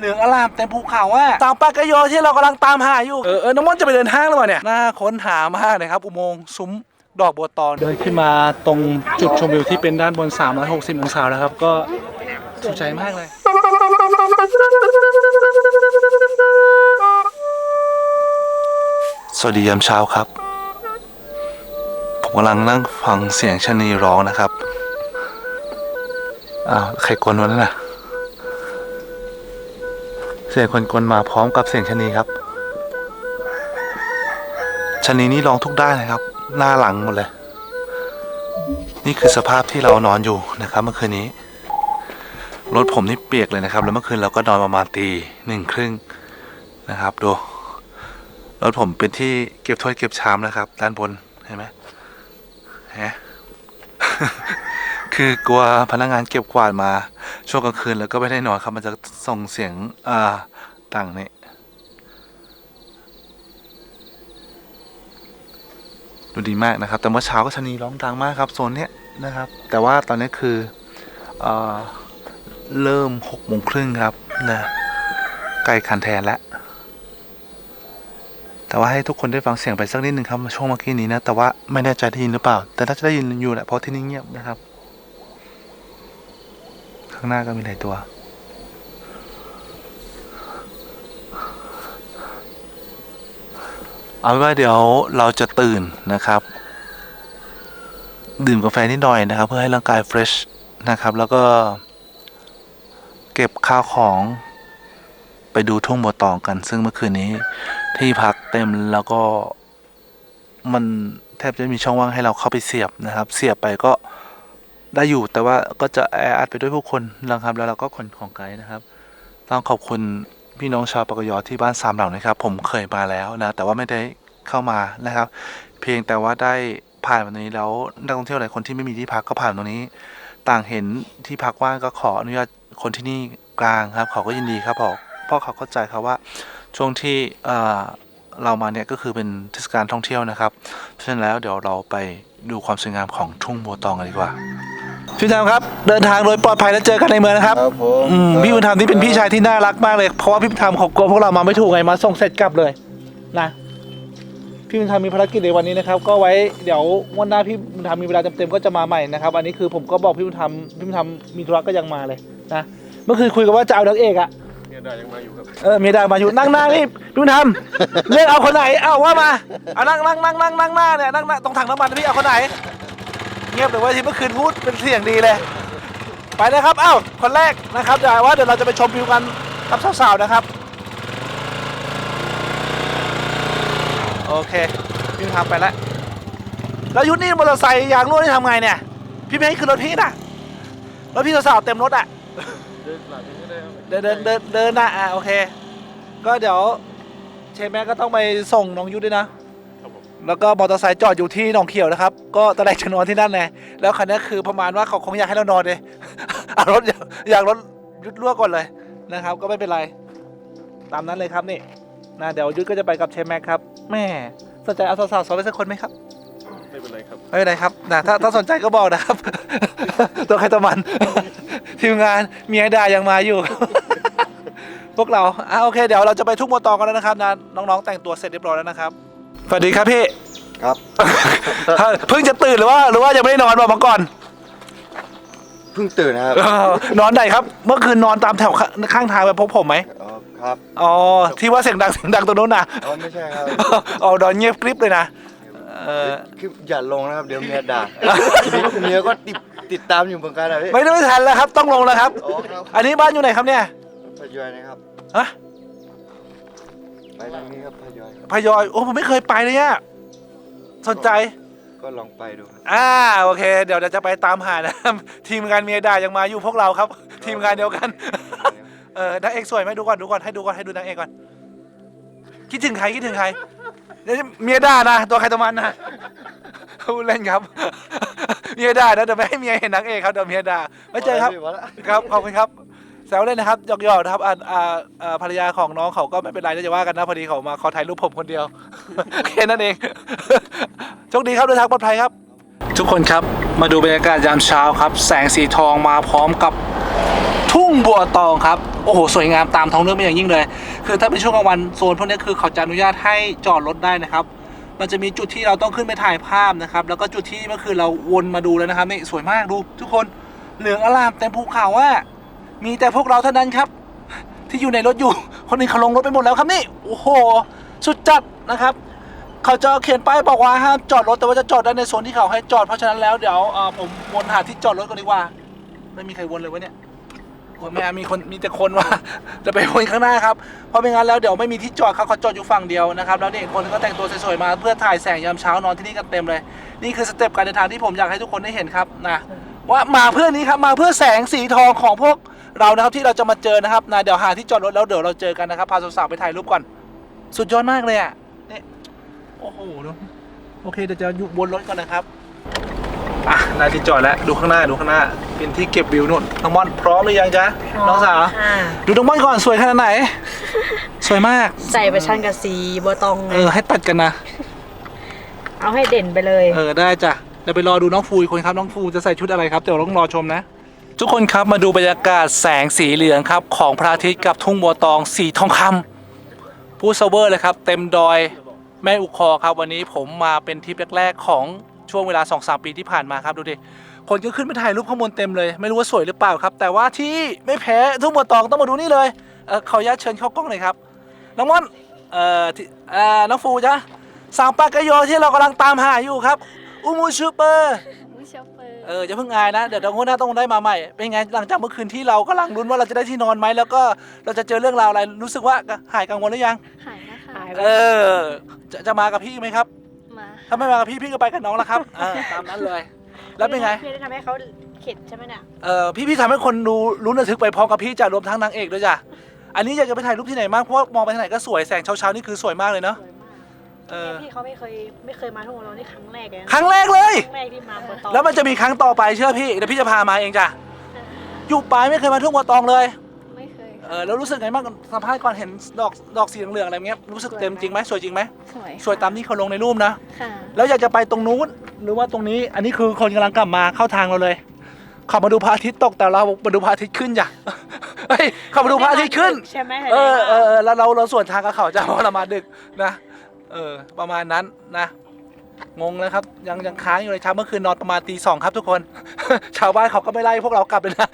เหลืองอลามเต็มภูเขาอะสาวปากกะโยที่เรากำลังตามหาอยู่ เออเออน้องม่อนจะไปเดินห้างหรือเปล่าเนี่ย น่าค้นหามากเลยครับ อุโมงค์ซุ้มดอกบัวตองเดินขึ้นมาตรงจุดชมวิวที่เป็นด้านบน 360 องศาแล้วครับ ก็ถูกใจมากเลย สวัสดียามเช้าครับ ผมกำลังนั่งฟังเสียงชะนีร้องนะครับ อ้าว ใครกลนวะนั่นน่ะเสียงคนกลมาพร้อมกับเสียงชะนีครับชะนีนี่ร้องทุกด้านเลยครับ หน้าหลังหมดเลย นี่คือสภาพที่เรานอนอยู่นะครับ เมื่อคืนนี้รถผมนี่เปียกเลยนะครับ แล้วเมื่อคืนเราก็นอนประมาณตีหนึ่งครึ่งนะครับดูรถผมเป็นที่เก็บถ้วยเก็บชามนะครับ ด้านบนเห็นไหมฮะ คือกลัวพนักงานเก็บกวาดมา ช่วงกลางคืนแล้วก็ไม่ได้นอนครับ มันจะส่งเสียงอ่าต่างนี่ดูดีมากนะครับ แต่เมื่อเช้าก็ชนีร้องดังมากครับโซนเนี้ยนะครับ แต่ว่าตอนนี้คืออเริ่มหกโมงครึ่งครับนะใกล้คันแทนแล้วแต่ว่าให้ทุกคนได้ฟังเสียงไปสักนิดหนึ่งครับช่วงเมื่อกี้นี้นะ แต่ว่าไม่แน่ใจได้ยินหรือเปล่า แต่ถ้าจะได้ยินอยู่แหละเพราะที่นี่เงียบนะครับ ข้างหน้าก็มีหลายตัว เอาเป็นว่าเดี๋ยวเราจะตื่นนะครับ ดื่มกาแฟนิดหน่อยนะครับ เพื่อให้ร่างกายเฟรชนะครับ แล้วก็ เก็บข้าวของไปดูทุ่งบัวตองกัน ซึ่งเมื่อคืนนี้ที่พักเต็มแล้วก็มันแทบจะมีช่องว่างให้เราเข้าไปเสียบนะครับ เสียบไปก็ ได้อยู่แต่ว่าก็จะแออัดไปด้วยผู้คนนะครับ แล้วเราก็ขนของไกด์นะครับ ต้องขอบคุณพี่น้องชาวปากกยอที่บ้านสามเหล่านะครับ ผมเคยมาแล้วนะ แต่ว่าไม่ได้เข้ามานะครับ เพียงแต่ว่าได้ผ่านมาตรงนี้แล้วนักท่องเที่ยวหลายคนที่ไม่มีที่พักก็ผ่านตรงนี้ ต่างเห็นที่พักว่างก็ขออนุญาตคนที่นี่กลางครับ เขาก็ยินดีครับบอเพราะเขาเข้าใจครับว่าช่วงที่เอ่อเรามาเนี่ยก็คือเป็นเทศกาลท่องเที่ยวนะครับ เพราะฉะนั้นแล้วเดี๋ยวเราไปดูความสวยงามของทุ่งบัวตองกันดีกว่า พี่ธรรมครับ เดินทางโดยปลอดภัยแล้วเจอกันในเมืองนะครับครับผมอืมพี่บุญธรรมนี่เป็นพี่ชายที่น่ารักมากเลยเพราะว่าพี่บุญธรรมเขากลัวพวกเรามาไม่ถูกไงมาส่งเสร็จกลับเลยนะพี่บุญธรรมมีภารกิจในวันนี้นะครับ ก็ไว้เดี๋ยววันหน้าพี่บุญธรรมมีเวลาเต็มๆก็จะมาใหม่นะครับอันนี้คือผมก็บอกพี่บุญธรรมพี่บุญธรรมมีธุระก็ยังมาเลยนะเมื่อคืนคุยกันว่าจะเอานักเอกอะเนี่ยได้ยังมาอยู่ครับเออเมียดามาอยู่นั่งหน้านี่พี่บุญธรรมเลือกเอาคนไหนเอาว่ามาเอานั่งนั่งนั่งนั่งนั่งหน้าเนี่ยนั่งหน้าตรงถังน้ำมันนะพี่เอาคนไหน เงียบเลยว่าที่เมื่อคืนพูดเป็นเสียงดีเลย ไปเลยครับ เอ้า คนแรกนะครับเดี๋ยวว่าเดี๋ยวเราจะไปชมวิวกันกับสาวๆนะครับ โอเคพี่ทำไปแล้ว แล้วยุทธนี่มอเตอร์ไซค์ยางรั่วนี่ทำไงเนี่ย พี่ไม่ให้ขึ้นรถพี่นะรถพี่สาวๆเต็มรถอะ เดินหลังนี้ก็ได้เดินเดินเดินเดินนะอะโอเค ก็เดี๋ยวเชฟแม่ก็ต้องไปส่งน้องยุทธด้วยนะ แล้วก็มอเตอร์ไซค์จอดอยู่ที่หนองเขียวนะครับ ก็ตอนแรกจะนอนที่นั่นไงแล้วคันนี้คือประมาณว่าเขาคงอยากให้เรานอนเลยเอารถอยากอยากรถยุดรั่วก่อนเลยนะครับ ก็ไม่เป็นไร ตามนั้นเลยครับนี่นะเดี๋ยวยุทธก็จะไปกับเชฟแม็กครับแม่สนใจเอาสาวๆสอนไปสักคนไหมครับไม่เป็นไรครับไม่เป็นไรครับนะถ้าถ้าสนใจก็บอกนะครับ ตัวใครตัวมัน ทีมงานเมียด่ายังมาอยู่ พวกเราอะโอเค เดี๋ยวเราจะไปทุ่งบัวตองกันแล้วนะครับนะน้องๆแต่งตัวเสร็จเรียบร้อยแล้วนะครับ สวัสดีครับพี่ ครับ เพิ่งจะตื่นหรือว่า หรือว่ายังไม่ได้นอนบอกมาก่อนเพิ่งตื่นนะครับเออนอนไหนครับ เมื่อคืนนอนตามแถวข้าข้างทางไปพบผมไหมอ๋อครับอ๋อที่ว่าเสียงดังเสียงดังตรงนู้นนะอ๋อไม่ใช่ครับอ๋อนอนเงียบกริบเลยนะเออคืออย่าลงนะครับเดี๋ยวเมียด่าเมียก็ติดติดตามอยู่เหมือนกันนะพี่ไม่ได้ไม่ทันแล้วครับ ต้องลงแล้วครับ อ๋อครับอันนี้บ้านอยู่ไหนครับเนี่ยพยอยนะครับฮะ ไปทางนี้ครับพยอยครับพยอยโอ้ผมไม่เคยไปเลยเนี่ยสนใจ ก็ลองไปดูครับอ่าโอเค เดี๋ยวเราจะไปตามหานะครับทีมงานเมียด่ายังมาอยู่พวกเราครับ ทีมงานเดียวกัน เออนางเอกสวยไหมดูก่อนดูก่อนให้ดูก่อนให้ดูนางเอกก่อน คิดถึงใครคิดถึงใครเดี๋ยวเมียด่านะตัวใครตัวมันนะพูดเล่นครับ เมียด่านะเดี๋ยวไม่ให้เมียเห็นนางเอกครับเดี๋ยวเมียด่าไม่เจอครับพอแล้วครับขอบคุณครับ แซวเล่นนะครับหยอกๆนะครับอ่าอ่าอ่าภรรยาของน้องเขาก็ไม่เป็นไรนะจะว่ากันนะพอดีเขามาขอถ่ายรูปผมคนเดียว แค่นั้นเอง โชคดีครับเดินทางปลอดภัยครับ ทุกคนครับมาดูบรรยากาศยามเช้าครับ แสงสีทองมาพร้อมกับทุ่งบัวตองครับโอ้โหสวยงามตามท้องเรื่องเป็นอย่างยิ่งเลย คือถ้าเป็นช่วงกลางวันโซนพวกนี้คือเขาจะอนุญาตให้จอดรถได้นะครับ มันจะมีจุดที่เราต้องขึ้นไปถ่ายภาพนะครับ แล้วก็จุดที่เมื่อคืนเราวนมาดูแล้วนะครับนี่สวยมากดู ทุกคนเหลืองอลามเต็มภูเขาว่า มีแต่พวกเราเท่านั้นครับ ที่อยู่ในรถอยู่ คนอื่นเขาลงรถไปหมดแล้วครับนี่ โอ้โห สุดจัดนะครับ เขาจะเขียนป้ายบอกว่าห้ามจอดรถแต่ว่าจะจอดได้ในโซนที่เขาให้จอดเพราะฉะนั้นแล้วเดี๋ยวเอ่อผมวนหาที่จอดรถก่อนดีกว่า ไม่มีใครวนเลยวะเนี่ยโอ้ยไม่เอามีคนมีแต่คนว่า จะไปวนข้างหน้าครับเพราะไม่งั้นแล้วเดี๋ยวไม่มีที่จอดครับเขาจอดอยู่ฝั่งเดียวนะครับแล้วนี่คนก็แต่งตัวสวยๆมาเพื่อถ่ายแสงยามเช้านอนที่นี่กันเต็มเลย นี่คือสเต็ปการเดินทางที่ผมอยากให้ทุกคนได้เห็นครับนะว่ามาเพื่อนี้ครับมาเพื่อแสงสีทองของพวก เรานะครับที่เราจะมาเจอนะครับนะเดี๋ยวหาที่จอดรถแล้วเดี๋ยวเราเจอกันนะครับพาสาวๆไปถ่ายรูปก่อน สุดยอดมากเลยอะนี่โอ้โหดูโอเคเดี๋ยวจะอยู่บนรถก่อนนะครับอะนาที่จอดแล้วดูข้างหน้าดูข้างหน้า เป็นที่เก็บวิวนู่นน้องม่อนพร้อมหรือยังจ๊ะน้องสาวค่ะดูน้องม่อนก่อนสวยขนาดไหน สวยมากใส่ไปชันกับสีบัวตองเออให้ตัดกันนะ เอาให้เด่นไปเลย เออได้จ้ะเดี๋ยวไปรอดูน้องฟูอีกคนครับน้องฟูจะใส่ชุดอะไรครับเดี๋ยวต้องรอชมนะ ทุกคนครับมาดูบรรยากาศแสงสีเหลืองครับของพระอาทิตย์กับทุ่งบัวตองสีทองคำพูดเซเวอร์เลยครับ เต็มดอยแม่อุคอครับ วันนี้ผมมาเป็นทริปแรกๆของช่วงเวลา2-3ปีที่ผ่านมาครับดูดิคนก็ขึ้นไปถ่ายรูปข้างบนเต็มเลย ไม่รู้ว่าสวยหรือเปล่าครับ แต่ว่าที่ไม่แพ้ทุ่งบัวตองต้องมาดูนี่เลยเออขออนุญาตเชิญเข้ากล้องหน่อยครับน้องม่อนเอ่อที่เอ่อน้องฟูจ้ะสาวปากกะโยที่เรากำลังตามหาอยู่ครับ อุมูชูเปอร์ไม่ชอบเป เอออย่าเพิ่งอายนะ เดี๋ยวเดี๋ยวงวดหน้าต้องได้มาใหม่ เป็นไงหลังจากเมื่อคืนที่เรากำลังลุ้นว่าเราจะได้ที่นอนไหมแล้วก็เราจะเจอเรื่องราวอะไรรู้สึกว่าหายกังวลหรือยัง หายนะคะหายเออ จะจะมากับพี่ไหมครับ มาถ้าไม่มากับพี่พี่ก็ไปกับน้องแล้วครับเออตามนั้นเลย แล้วเป็นไงพี่ได้ทำให้เขาเข็ดใช่ไหมเนี่ยเออพี่พี่ทำให้คนดูลุ้นระทึกไปพร้อมกับพี่จะรวมทั้งนางเอกด้วยจ้ะอันนี้อยากจะไปถ่ายรูปที่ไหนมากเพราะว่ามองไปที่ไหนก็สวยแสงเช้าๆนี่คือสวยมากเลยเนาะ สวยมาก เออเนี่ยพี่เขาไม่เคยไม่เคยมาทุ่งบัวตองนี่ครั้งแรกเลยนะครั้งแรกเลย ครั้งแรกที่มาบัวตองแล้วมันจะมีครั้งต่อไปเชื่อพี่เดี๋ยวพี่จะพามาเองจ้ะอยู่ปลายไม่เคยมาทุ่งบัวตองเลยไม่เคยเออแล้วรู้สึกไงบ้างสัมภาษณ์ก่อนเห็นดอกดอกสีเหลืองๆอะไรเงี้ยรู้สึกเต็มจริงไหมสวยจริงไหมสวยสวยตามที่เขาลงในรูปนะ ค่ะแล้วอยากจะไปตรงนู้นหรือว่าตรงนี้อันนี้คือคนกำลังกลับมาเข้าทางเราเลยขับมาดูพระอาทิตย์ตกแต่เรามาดูพระอาทิตย์ขึ้นจ้ะเฮ้ยขับมาดูพระอาทิตย์ขึ้น ใช่ไหมเออเออเออแล้วเราเราสวนทางกับเขาจ้ะเพราะเรามาดึกนะ เออ ประมาณนั้นนะ งงแล้วครับ ยังยังค้างอยู่เลยเช้าเมื่อคืนนอนประมาณตีสองครับทุกคน ชาวบ้านเขาก็ไม่ไล่พวกเรากลับเลยนะ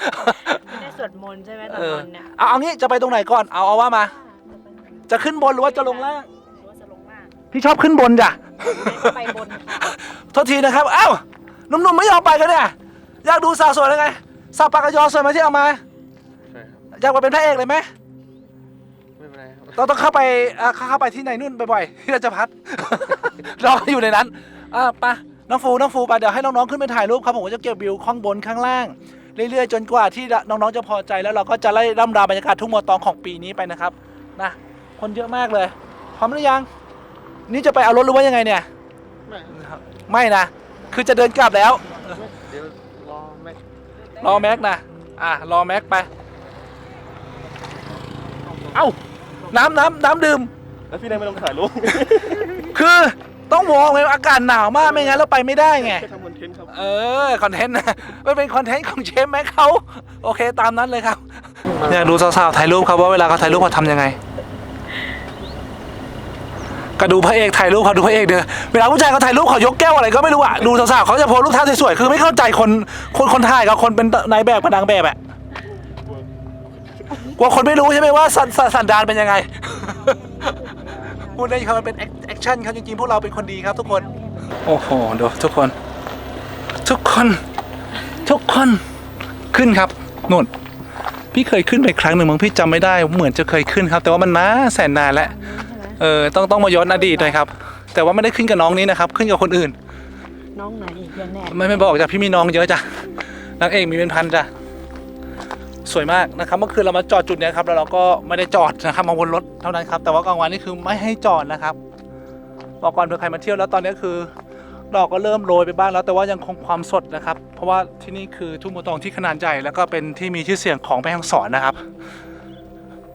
ไม่ได้สวดมนต์ใช่ไหมตอนเออนอนเนี่ยเอาเอางี้จะไปตรงไหนก่อนเอาเอาว่ามา จะขึ้นบนหรือว่าจะลงล่าง หรือว่าจะลงล่างพี่ชอบขึ้นบนจ้ะ ไม่ก็ไปบนค่ะโทษทีนะครับเอ้าหนุ่มๆไม่ยอมไปกันเนี่ย อยากดูสาวสวยเลยไง สาวปากกยอสวยไหมที่เอามา ใช่ครับ อยากมาเป็นพระเอกเลยไหมไม่ เป็นไรครับเราต้องเข้าไปอ่าเข้าเข้าไปที่ไหนนู่นบ่อยๆที่เราจะพัดรออยู่ในนั้นอ่าไปะน้องฟูน้องฟูไปเดี๋ยวให้น้องๆขึ้นไปถ่ายรูปครับผมก็จะเก็บวิวข้างบนข้างล่าง เรื่อยๆ จนกว่าที่น้องๆจะพอใจแล้วเราก็จะไล่ร่ำราบรรยากาศทุ่งมอตองของปีนี้ไปนะครับนะคนเยอะมากเลยพร้อมหรือยัง นี่จะไปเอารถหรือว่ายังไงเนี่ย ไม่ไม่นะ คือจะเดินกลับแล้ว เดี๋ยวรอแม็กรอแม็กนะ อะ รอแม็กไป เอ้า น้ำน้ำน้ำดื่ม แล้วพี่นายไม่ต้องถ่ายรูปคือต้องวอร์มไงอากาศหนาวมากไม่งั้นเราไปไม่ได้ไง แค่ทำคอนเทนต์ครับ เออคอนเทนต์นะมันเป็นคอนเทนต์ของเชฟแม็กเขาโอเคตามนั้นเลยครับอยากดูสาวๆถ่ายรูปครับว่าเวลาเขาถ่ายรูปเขาทำยังไงก็ดูพระเอกถ่ายรูปเขาดูพระเอกเด้อเวลาผู้ชายเขาถ่ายรูปเขายกแก้วอะไรก็ไม่รู้อะดูสาวๆเขาจะโพสรูปท่าสวยๆคือไม่เข้าใจคนคนคนถ่ายกับคนเป็นนายแบบกับนางแบบอะก ลัวคนไม่รู้ใช่ไหมว่าสันสันสันดานเป็นยังไง พูดเล่นครับมันเป็นแอคชั่นครับจริงๆพวกเราเป็นคนดีครับทุกคน โอ้โหดูทุกคน ทุกคน ทุกคนขึ้นครับนู่นพี่เคยขึ้นไปครั้งหนึ่งมั้งพี่จำไม่ได้เหมือนจะเคยขึ้นครับ แต่ว่ามันนานแสนนานแล้วเออต้องต้องมาย้อนอดีตหน่อยครับ แต่ว่าไม่ได้ขึ้นกับน้องนี้นะครับ ขึ้นกับคนอื่น น้องไหนอีกยังแน่ไม่ไม่บอกจ้ะพี่มีน้องเยอะจ้ะนางเอกมีเป็นพันจ้ะ สวยมากนะครับเมื่อคืนเรามาจอดจุดเนี้ยครับแล้วเราก็ไม่ได้จอดนะครับมาวนรถเท่านั้นครับแต่ว่ากลางวันนี่คือไม่ให้จอดนะครับบอกก่อนเผื่อใครมาเที่ยวแล้วตอนนี้คือดอกก็เริ่มโรยไปบ้างแล้วแต่ว่ายังคงความสดนะครับ เพราะว่าที่นี่คือทุ่งบัวตองที่ขนาดใหญ่แล้วก็เป็นที่มีชื่อเสียงของแม่ฮ่องสอนนะครับ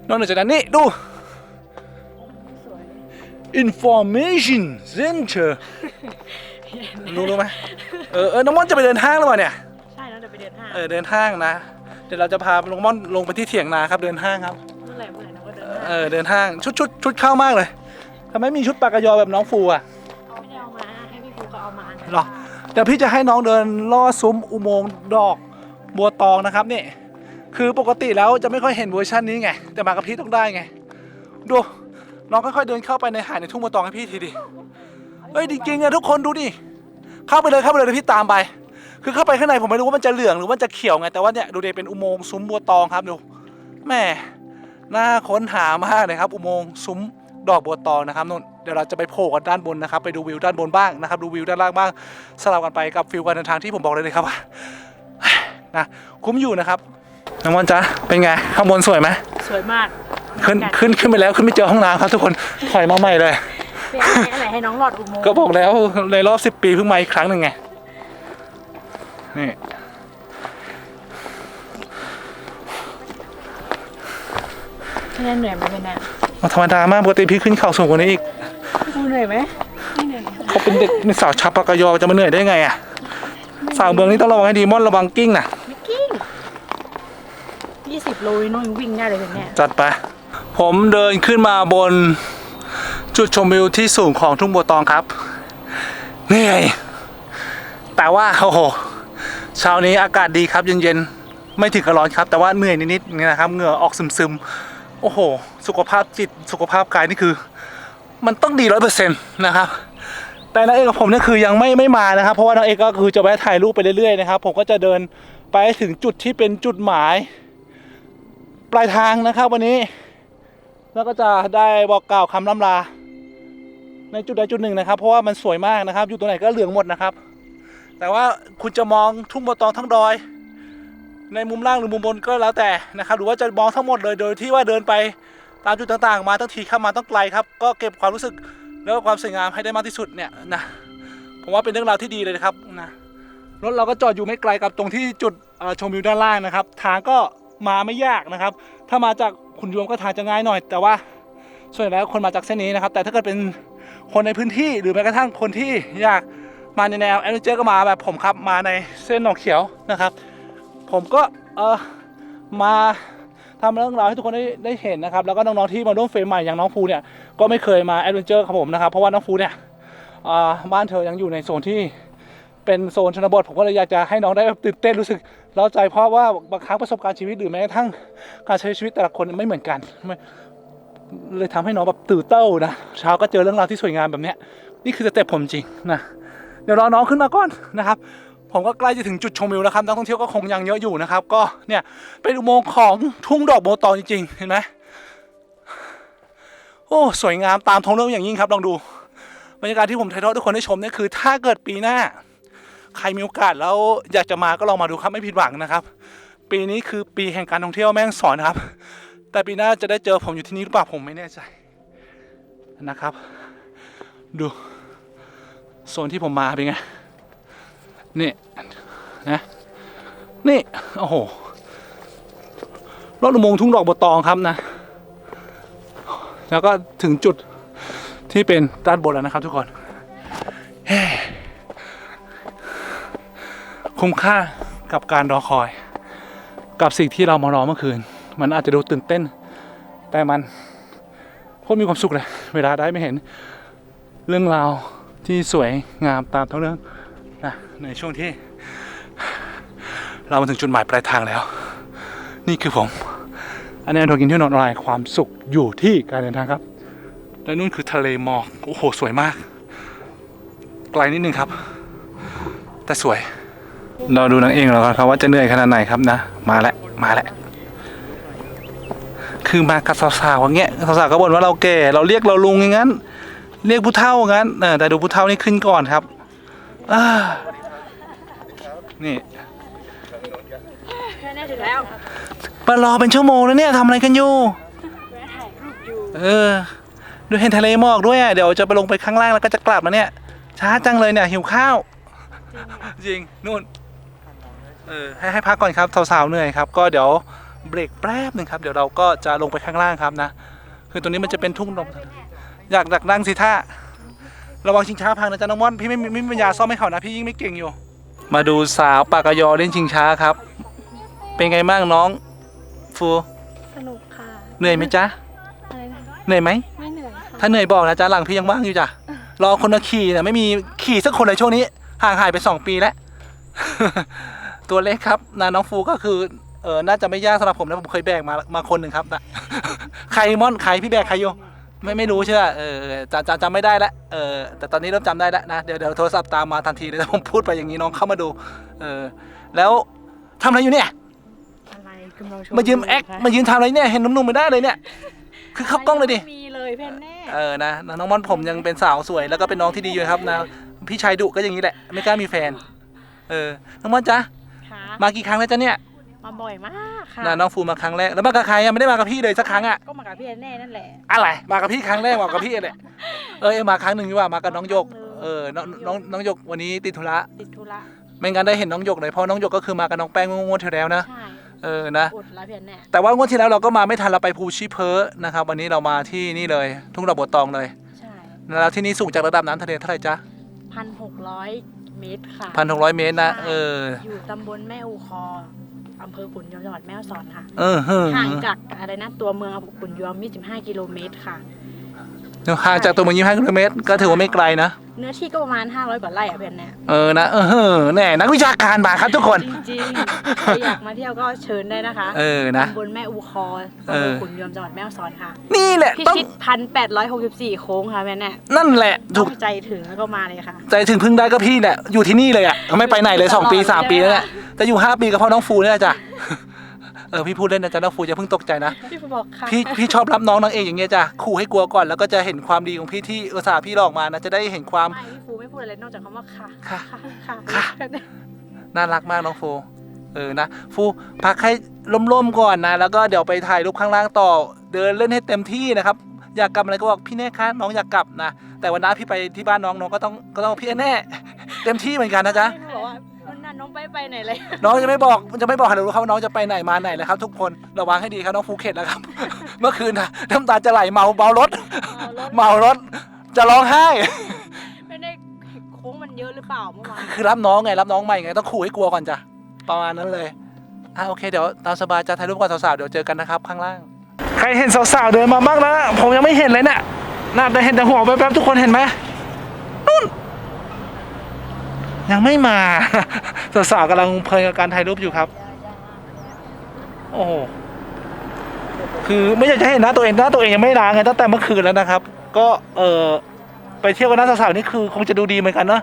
นอกจากนั้นนี่ดู information center รู้รู้ไหมเออเออน้องม่อนจะไปเดินห้างหรือเปล่าเนี่ย ใช่แล้วเดี๋ยวไปเดินห้าง เออเดินห้างนะ เดี๋ยวเราจะพาลงม่อนลงไปที่เถียงนาครับเดินห้างครับเมื่อไหร่เมื่อไหร่น้องก็เดินเออเดินห้างชุดชุดชุดเข้ามากเลยทำไมมีชุดปากกายอแบบน้องฟูอะเอาไม่ได้เอามาให้พี่ภูเขาเอามาอันนั้นเหรอเดี๋ยวพี่จะให้น้องเดินล่อซุ้มอุโมงค์ดอกบัวตองนะครับนี่คือปกติแล้วจะไม่ค่อยเห็นเวอร์ชันนี้ไง แต่มากับพี่ต้องได้ไง ดู น้องค่อยๆเดินเข้าไปในหาดในทุ่งบัวตองให้พี่ทีดิเฮ้ยจริงๆอะทุกคนดูดิเข้าไปเลยเข้าไปเลยเดี๋ยวพี่ตามไป คือเข้าไปข้างในผมไม่รู้ว่ามันจะเหลืองหรือว่าจะเขียวไงแต่ว่าเนี่ยดูดิเป็นอุโมงค์ซุ้มบัวตองครับดูแหม่น่าค้นหามากเลยครับ อุโมงค์ซุ้มดอกบัวตองนะครับนู่นเดี๋ยวเราจะไปโผล่กันด้านบนนะครับ ไปดูวิวด้านบนบ้างนะครับดูวิวด้านล่างบ้างสลับกันไปกับฟิลการเดินทางที่ผมบอกเลยเลยครับว่านะคุ้มอยู่นะครับน้องมอนจ๊ะเป็นไงข้างบนสวยไหมสวยมากขึ้นขึ้นขึ้นไปแล้วขึ้นไม่เจอห้องน้ำครับทุกคนถอยมาใหม่เลยเป็นอะไรให้น้องหลอดอุโมงค์ก็บอกแล้วในรอบสิบปีเพิ่งมาอีกครั้งหนึ่งไง นี่พี่แนนเหนื่อยไหมพี่แนนธรรมดามากปกติพี่ขึ้นเขาสูงกว่านี้อีกพี่ภูเหนื่อยไหมไม่เหนื่อยเขาเป็นเด็กเป็นสาวชับปากกยอจะมาเหนื่อยได้ไงอะสาวเมืองนี่ต้องระวังให้ดีม่อนระวังกิ้งนะมิกกิ้งยี่สิบโลน้องยังวิ่งได้เลยพี่แนนจัดไป ผมเดินขึ้นมาบนจุดชมวิวที่สูงของทุ่งบัวตองครับเหนื่อยแต่ว่าโอ้โห เช้านี้อากาศดีครับเย็นๆไม่ถึงกับร้อนครับ แต่ว่าเหนื่อยนิดๆนี่นะครับเหงื่อออกซึมๆโอ้โห สุขภาพจิตสุขภาพกายนี่คือ มันต้องดีร้อยเปอร์เซ็นต์นะครับแต่นางเอกกับผมนี่คือยังไม่ไม่มานะครับ เพราะว่านางเอกก็คือจะแวะถ่ายรูปไปเรื่อยๆนะครับผมก็จะเดินไปถึงจุดที่เป็นจุดหมาย ปลายทางนะครับวันนี้ แล้วก็จะได้บอกกล่าวคำล่ำลา ในจุดใดจุดหนึ่งนะครับ เพราะว่ามันสวยมากนะครับ อยู่ตรงไหนก็เหลืองหมดนะครับ แต่ว่าคุณจะมองทุ่งบัวตองทั้งดอย ในมุมล่างหรือมุมบนก็แล้วแต่นะครับ หรือว่าจะมองทั้งหมดเลยโดยที่ว่าเดินไปตามจุดต่างๆ มาตั้งทีข้ามาต้องไกลครับ ก็เก็บความรู้สึกแล้วก็ความสวยงามให้ได้มากที่สุดเนี่ยนะผมว่าเป็นเรื่องราวที่ดีเลยนะครับนะรถเราก็จอดอยู่ไม่ไกลกับตรงที่จุดชมวิวด้านล่างนะครับ ทางก็มาไม่ยากนะครับ ถ้ามาจากขุนยวมก็ทางจะง่ายหน่อย แต่ว่าส่วนใหญ่แล้วคนมาจากเส้นนี้นะครับ แต่ถ้าเกิดเป็นคนในพื้นที่หรือแม้กระทั่งคนที่อยาก มาในแนวแอดเวนเจอร์ก็มาแบบผมครับมาในเส้นหนองเขียวนะครับ ผมก็เออมาทำเรื่องราวให้ทุกคนได้ได้เห็นนะครับ แล้วก็น้องๆที่มาร่วมเฟรมใหม่อย่างน้องฟูเนี่ยก็ไม่เคยมาแอดเวนเจอร์ครับผมนะครับเพราะว่าน้องฟูเนี่ยบ้านเธอยังอยู่ในโซนที่เป็นโซนชนบทผมก็เลยอยากจะให้น้องได้ตื่นเต้นรู้สึกเร้าใจเพราะว่าบางครั้งประสบการณ์ชีวิตหรือแม้กระทั่งการใช้ชีวิตแต่ละคนไม่เหมือนกันเลยทำให้น้องแบบตื่นเต้านะเช้าก็เจอเรื่องราวที่สวยงามแบบเนี้ยนี่คือสเต็ปผมจริงนะ เดี๋ยวรอน้องขึ้นมาก่อนนะครับผมก็ใกล้จะถึงจุดชมวิวแล้วครับนักท่องเที่ยวก็คงยังเยอะอยู่นะครับ ก็เนี่ยเป็นอุโมงค์ของทุ่งดอกโบตองจริงๆ เห็นไหมโอ้สวยงามตามท้องเรื่องอย่างยิ่งครับลองดูบรรยากาศที่ผมถ่ายทอดให้ทุกคนได้ชมนี่คือ ถ้าเกิดปีหน้า ใครมีโอกาสแล้วอยากจะมาก็ลองมาดูครับไม่ผิดหวังนะครับ ปีนี้คือปีแห่งการท่องเที่ยวแม่งสอนครับ แต่ปีหน้าจะได้เจอผมอยู่ที่นี่หรือเปล่าผมไม่แน่ใจนะครับ ดู โซนที่ผมมาเป็นไง นี่นะนี่ โอ้โหรถอุโมงค์ทุ่งดอกบัวตองครับนะ แล้วก็ถึงจุดที่เป็นด้านบนแล้วนะครับทุกคนคุ้มค่ากับการรอคอย กับสิ่งที่เรามารอเมื่อคืน มันอาจจะดูตื่นเต้น แต่มันโคตรมีความสุขเลย เวลาได้ไม่เห็นเรื่องราว ที่สวยงามตามท้องเรื่องนะในช่วงที่ เรามาถึงจุดหมายปลายทางแล้ว นี่คือผม อันนี้เรากินที่นอนออนไลน์ความสุขอยู่ที่การเดินทางครับและนู่นคือทะเลหมอกโอ้โหสวยมาก ไกลนิดนึงครับ แต่สวย เราดูนางเองแล้วครับว่าจะเหนื่อยขนาดไหนครับนะ มาแล้วมาแล้วคือมากับสาวๆอย่างเงี้ยสาวๆก็บ่นว่าเราแก่เราเรียกเราลุงอย่างนั้น เรียกผู้เฒ่าอย่างนั้นเออแต่ดูผู้เฒ่านี่ขึ้นก่อนครับอ่านี่แค่นี้ถึงแล้วมารอเป็นชั่วโมงแล้วเนี่ยทำอะไรกันอยู่แวะถ่ายรูปอยู่ เออ ดูเห็นทะเลหมอกด้วยอะ เดี๋ยวจะไปลงไปข้างล่างแล้วก็จะกลับแล้วเนี่ย ช้าจังเลยเนี่ยหิวข้าว จริง นู่น เออ ให้ให้พักก่อนครับสาวๆเหนื่อยครับ ก็เดี๋ยวเบรกแป๊บหนึ่งครับ เดี๋ยวเราก็จะลงไปข้างล่างครับนะ คือตรงนี้มันจะเป็นทุ่งดอก อยากดักนั่งสิท่าระวังชิงช้าพังนะจ๊ะน้องม่อนพี่ไม่มีไม่มีปัญญาซ่อมให้เขานะพี่ยิ่งไม่เก่งอยู่ มาดูสาวปากกยอเล่นชิงช้าครับ เป็นไงบ้างน้องฟูสนุกค่ะเหนื่อยไหมจ๊ะอะไรนะเหนื่อยไหมไม่เหนื่อยค่ะถ้าเหนื่อยบอกนะจ๊ะหลังพี่ยังว่างอยู่จ้ะรอคนมาขี่เนี่ยไม่มีขี่สักคนเลยช่วงนี้ห่างหายไปสองปีแล้ว ตัวเล็กครับนะน้องฟูก็คือเออน่าจะไม่ยากสำหรับผมนะผมเคยแบกมามาคนหนึ่งครับนะใครม่อนใครพี่แบกใครอยู่ ไม่ไม่รู้ใช่ไหมเออเออจำจำจำไม่ได้แล้วเออแต่ตอนนี้เริ่มจำได้แล้วนะเดี๋ยวเดี๋ยวโทรศัพท์ตามมาทันทีเลยถ้าผมพูดไปอย่างนี้น้องเข้ามาดูเออแล้วทำอะไรอยู่เนี่ย อะไรกำลังชมายืมแอคค่ะมายืนทำอะไรเนี่ยเห็นหนุ่มๆไม่ได้เลยเนี่ย คือเข้ากล้องเลยดิ มีเลยเพื่อนแน่ เออนะน้องม่อนผมยังเป็นสาวสวยแล้วก็เป็นน้องที่ดีอยู่นะครับนะพี่ชายดุก็อย่างนี้แหละ ไม่กล้ามีแฟน เออน้องม่อนจ๊ะค่ะมากี่ครั้งแล้วจ๊ะเนี่ย มาบ่อยมากค่ะนะน้องฟูมาครั้งแรกแล้วมากับใครอะไม่ได้มากับพี่เลยสักครั้งอะก็มากับพี่แน่นั่นแหละอะไรมากับพี่ครั้งแรกมากับพี่แหละเออเออมาครั้งหนึ่งดีกว่ามากับน้องหยกเออน้องน้องน้องหยกวันนี้ติดธุระติดธุระไม่งั้นได้เห็นน้องหยกเลยเพราะน้องหยกก็คือมากับน้องแป้งงวดที่แล้วนะใช่เออนะอดละเพื่อนแน่แต่ว่างวดที่แล้วเราก็มาไม่ทันเราไปภูชีเพอนะครับ วันนี้เรามาที่นี่เลย ทุ่งดอกบัวตองเลยใช่แล้วที่นี่สูงจากระดับน้ำทะเลเท่าไหร่จ๊ะพันหกร้อยเมตรค่ะพันหกร้อยเมตรนะเอออยู่ตำบลแม่อูคอ อำเภอขุนยวมจังหวัดแม่ฮ่องสอนค่ะ เออเฮ้อห่างจากอะไรนะตัวเมืองขุนยวม25กิโลเมตรค่ะ ห่างจากตัวเมืองยี่ห้ากิโลเมตรก็ถือว่าไม่ไกลนะ เนื้อที่ก็ประมาณ 500กว่าไร่อะเพื่อนแน่เออนะเออเฮ้อแน่นักวิชาการมาครับทุกคน จริงๆใครอยากมาเที่ยวก็เชิญได้นะคะเออนะ ตำบลแม่อูคอเออำเภอ อขุนยวมจังหวัดแม่ฮ่องสอนค่ะนี่แหละพิต้องชิตพันแปดร้อยหกสิบสี่โค้งค่ะแม่แน่นั่นแหละถูต้กองใจถึงแล้วก็มาเลยค่ะ ใจถึงพึ่งได้ก็พี่เนี่ยอยู่ที่นี่เลยอะไม่ไปไหนเลยสองปีสามปีแล้วเนี่ย แต่อยู่ห้าปีก็เพราะน้องฟูเนี่ยแหละจ้ะ เออพี่พูดเล่นนะจ๊ะน้องฟูอย่าเพิ่งตกใจนะ พี่บอกค่ะพี่พี่ชอบรับน้องนางเอกอย่างเงี้ยจ้ะขู่ให้กลัวก่อนแล้วก็จะเห็นความดีของพี่ที่อุตส่าห์พี่หลอกมานะจะได้เห็นความ ไม่พี่ฟูไม่พูดอะไรนอกจากคำว่าค่ะค่ะ ค่ะค่ะค่ะ น่ารักมากน้องฟูเออนะฟูพักให้ล่มๆก่อนนะ แล้วก็เดี๋ยวไปถ่ายรูปข้างล่างต่อ เดินเล่นให้เต็มที่นะครับ อยากกลับอะไรก็บอกพี่แน่คะน้องอยากกลับนะแต่วันน้าพี่ไปที่บ้านน้องน้องก็ต้องก็ต้องพี่แน่เต็มที่เหมือนกันนะจ๊ะ พี่บอกว่าวั นนั้นน้องไปไปไหนเลย น้องจะไม่บอกจะไม่บอกให้เรารู้ครับว่าน้องจะไปไหนมาไหนเลยครับ ทุกคนระวังให้ดีครับน้องฟูเข็ดแล้วครับ เมื่อคืนนะน้ำตาจะไหลเมาเมารถ เมารถจะร้องไห้ ไม่ได้โค้งมันเยอะหรือเปล่าเมื่อวานคือรับน้องไงรับน้องใหม่ไงต้องขู่ให้กลัวก่อนจ้ะประมาณนั้นเลยอะโอเคเดี๋ยวตามสบายจะถ่ายรูปกับสาวๆเดี๋ยวเจอกันนะครับข้างล่าง ใครเห็นสาวๆเดินมาบ้างนะผมยังไม่เห็นเลยเนี่ยน่าจะเห็นแต่หัวแป๊บๆทุกคนเห็นไหมนู่น ยังไม่มา สาวๆกำลังเพลินกับการถ่ายรูปอยู่ครับ โอ้โหคือไม่อยากจะให้เห็นหน้าตัวเองหน้าตัวเองยังไม่ล้างไงตั้งแต่เมื่อคืนแล้วนะครับ ก็เออไปเที่ยวกับหน้าสาวๆนี่คือคงจะดูดีเหมือนกันเนาะ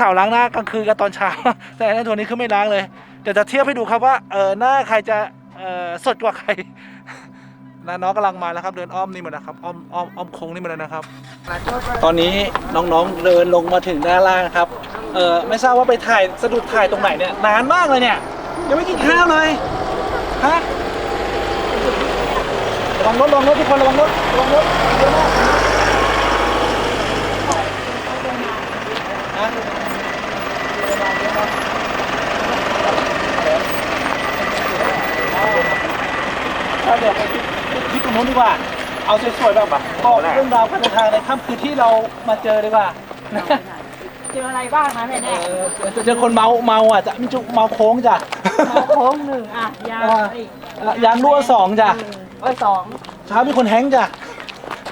สาวๆล้างหน้ากลางคืนกับตอนเช้า แต่ในตัวนี้คือไม่ล้างเลยเดี๋ยวจะเทียบให้ดูครับว่าเออหน้าใครจะเออสดกว่าใครนะน้องกำลังมาแล้วครับ เดินอ้อมนี่มาแล้วครับอ้อมอ้อมอ้อมโค้งนี่มาแล้วนะครับ ตอนนี้น้องๆเดินลงมาถึงด้านล่างครับ เออไม่ทราบว่าไปถ่ายสะดุดถ่ายตรงไหนเนี่ยนานมากเลยเนี่ยยังไม่กินข้าวเลยฮะระวังรถระวังรถทุกคนระวังรถระวังรถเยอะมากนะเอาเดี๋ยวไปที่ตรงนู้นดีกว่า เอาสวยๆแบบบอกเรื่องราวการเดินทางในค่ำคืนที่เรามาเจอดีกว่านะ เจออะไรบ้างนะแม่เอแน่อจะเจอคนเมาเมาอะจะมีจุเมาโค้งจ้ะโค้งหนึ่งอะยาวอ่าอีกเอ่อยางรั่วสองจ้ะเอ้ยสองเช้ามีคนแฮงก์จ้ะ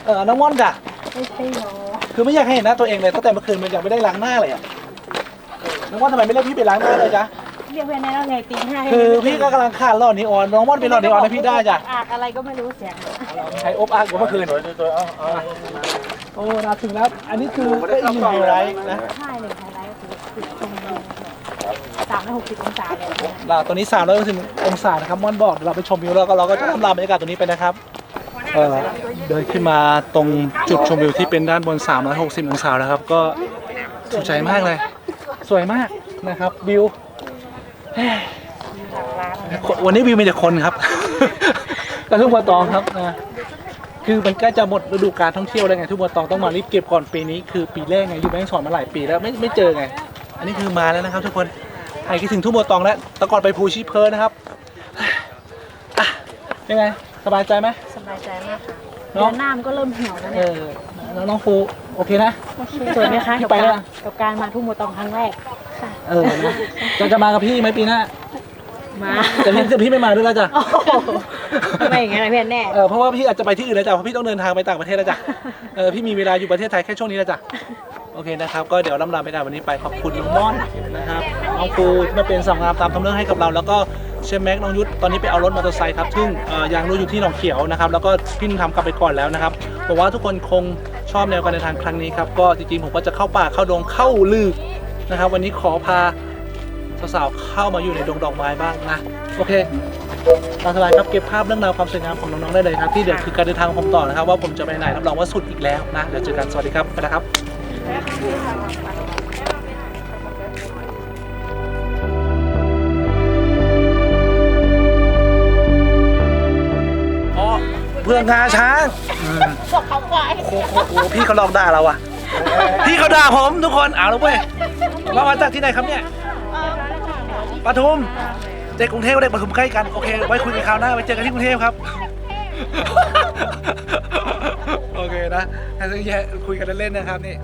เออน้องม่อนจ้ะไม่ใช่หรอคือไม่อยากให้เห็นหน้าตัวเองเลยตั้งแต่เมื่อคืนมันยังไม่ได้ล้างหน้าเลยอะเออน้องม่อนทำไมไม่เรียกพี่ไปล้างหน้าเลยจ๊ะเรียกเพื่อนได้แล้วไงตีห้าคือพี่ก็กำลังขาดหลอดนีออนน้องม่อนเป็นหลอดนีออนให้พี่ได้จ้ะอากอะไรก็ไม่รู้เสียงใช้อบอ้างกว่าเมื่อคืน โอ้นาถึงแล้ว อันนี้คือได้อีกหนึ่งไฮไลท์นะใช่เลยไฮไลท์คือคือชมวิวสามร้อยหกสิบองศาเลยเนี่ยเราตัวนี้ 3 6 0องศานะครับม่อนบอกเดี๋ยวเราไปชมวิวแล้วก็เราก็จะทำลาบรรยากาศตรงนี้ไปนะครับเออเดินขึ้นมาตรงจุดชมวิวที่เป็นด้านบน 360 องศาแล้วครับ ก็ถูกใจมากเลย สวยมากนะครับวิวเฮ้ยวันนี้วิวมีแต่คนครับ กระทุ่งบัวตองครับนะ คือมันใกล้จะหมดฤดูการท่องเที่ยวแล้วไงทุ่งบัวตองต้องมารีบเก็บก่อนปีนี้คือปีแรกไงอยู่แม่ฮ่องสอนมาหลายปีแล้วไม่ไม่เจอไง อันนี้คือมาแล้วนะครับ ทุกคนใครคิดถึงทุ่งบัวตองแล้วแต่ก่อนไปภูชีเพลินนะครับอะยังไงสบายใจไหม สบายใจมากค่ะเนอะเดือนหน้ามันก็เริ่มเหี่ยวแล้วเอเนี่ยอแล้วน้องฟูโอเคนะ สวยไหมคะพี่กับไปแล้กาวรกับการมาทุ่งโมตองครั้งแรกค่ะเออนะจะจะมากับพี่ไหมปีหน้า มาแต่พี่แต่พี่ไม่มาด้วยนะจ๊ะโอ้โหทำไมอย่างนั้นนะพี่แน่ เออเพราะว่าพี่อาจจะไปที่อื่นแล้วจ้ะเพราะพี่ต้องเดินทางไปต่างประเทศแล้วจ้ะเออพี่มีเวลาอยู่ประเทศไทยแค่ช่วงนี้แล้วจ้ะโอเคนะครับ ก็เดี๋ยวลำลาไปกันวันนี้ไปขอบคุณน้องม่อนนะครับน้องฟูที่มาเป็นสาวงามตามทำเรื่องให้กับเรา แล้วก็เชฟแม็กน้องยุทธตอนนี้ไปเอารถมอเตอร์ไซค์ครับซึ่งเอ่อยังรู้อยู่ที่หนองเขียวนะครับแล้วก็พี่นุ่นทำกลับไปก่อนแล้วนะครับบอกว่าทุกคนคงชอบแนวการเดินทางครั้งนี้ครับก็จริงๆผมก็จะเข้าป่าเข้าดงเข้าลือนะครับวันนี้ขอพา สาวๆเข้ามาอยู่ในดงดอกไม้บ้างนะโอเคตามสบายครับเก็บภาพเรื่องราวความสวยงามของน้องๆได้เลยครับที่เดี๋ยวคือการเดินทางของผมต่อนะครับ ว่าผมจะไปไหนรับรองว่าสุดอีกแล้วนะเดี๋ยวเจอกันสวัสดีครับไปแล้วครับอ๋อเพื่องาช้างบอกเขาควายโอ้โหพี่เขาลองด่าเราอะพี่เขาด่าผมทุกคนเอาแล้วเว้ยมามาจากที่ไหนครับเนี่ย ปทุมเด็กกรุงเทพกับเด็กปทุมใกล้กันโอเคไว้คุยกันคราวหน้าไว้เจอกันที่กรุงเทพครับ โอเคนะให้แย่คุยกันเล่นๆนะครับนี่